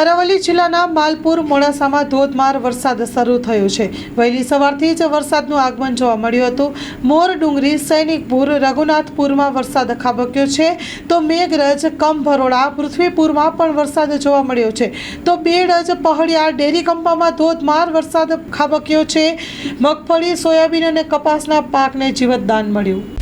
અરવલ્લી જિલ્લાના માલપુર મોડાસામાં ધોધમાર વરસાદ શરૂ થયો છે. વહેલી સવારથી જ વરસાદનું આગમન જોવા મળ્યું હતું. મોર ડુંગરી, સૈનિકપુર, રઘુનાથપુરમાં વરસાદ ખાબક્યો છે. તો મેઘરજ કમભરોડા પૃથ્વીપુરમાં પણ વરસાદ જોવા મળ્યો છે. તો બેડજ પહડિયા ડેરી કંપામાં ધોધમાર વરસાદ ખાબક્યો છે. મગફળી, સોયાબીન અને કપાસના પાકને જીવતદાન મળ્યું.